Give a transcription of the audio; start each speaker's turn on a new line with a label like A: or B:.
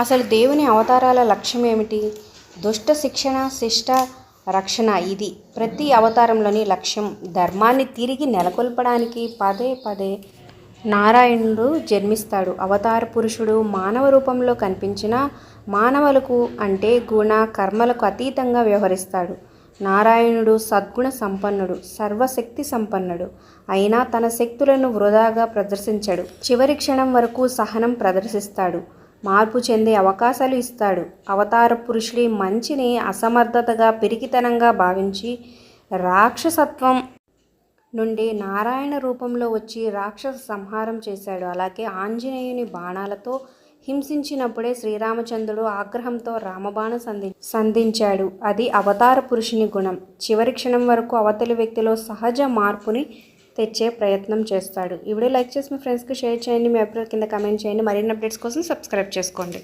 A: అసలు దేవుని అవతారాల లక్ష్యం ఏమిటి దుష్ట శిక్షణ శిష్ట రక్షణ ఇది. ప్రతి అవతారంలోని లక్ష్యం ధర్మాన్ని తిరిగి నెలకొల్పడానికి పదే పదే నారాయణుడు జన్మిస్తాడు. అవతార పురుషుడు మానవ రూపంలో కనిపించిన మానవులకు అంటే గుణ కర్మలకు అతీతంగా వ్యవహరిస్తాడు. నారాయణుడు సద్గుణ సంపన్నుడు సర్వశక్తి సంపన్నుడు. అయినా తన శక్తులను వృధాగా ప్రదర్శించడు. చివరి క్షణం వరకు సహనం ప్రదర్శిస్తాడు. మార్పు చెందే అవకాశాలు ఇస్తాడు. అవతార పురుషుడి మంచిని అసమర్థతగా పిరికితనంగా భావించి రాక్షసత్వం నుండి నారాయణ రూపంలో వచ్చి రాక్షస సంహారం చేశాడు. అలాగే ఆంజనేయుని బాణాలతో హింసించినప్పుడే శ్రీరామచంద్రుడు ఆగ్రహంతో రామబాణ సంధి సంధించాడు. అది అవతార పురుషుని గుణం. చివరి క్షణం వరకు అవతలి వ్యక్తిలో సహజ మార్పుని తెచ్చే ప్రయత్నం చేస్తాడు. ఈ వీడియో లైక్ చేసి మీ ఫ్రెండ్స్కి షేర్ చేయండి. మీ అభిప్రాయం కింద కమెంట్ చేయండి. మరిన్ని అప్డేట్స్ కోసం సబ్స్క్రైబ్ చేసుకోండి.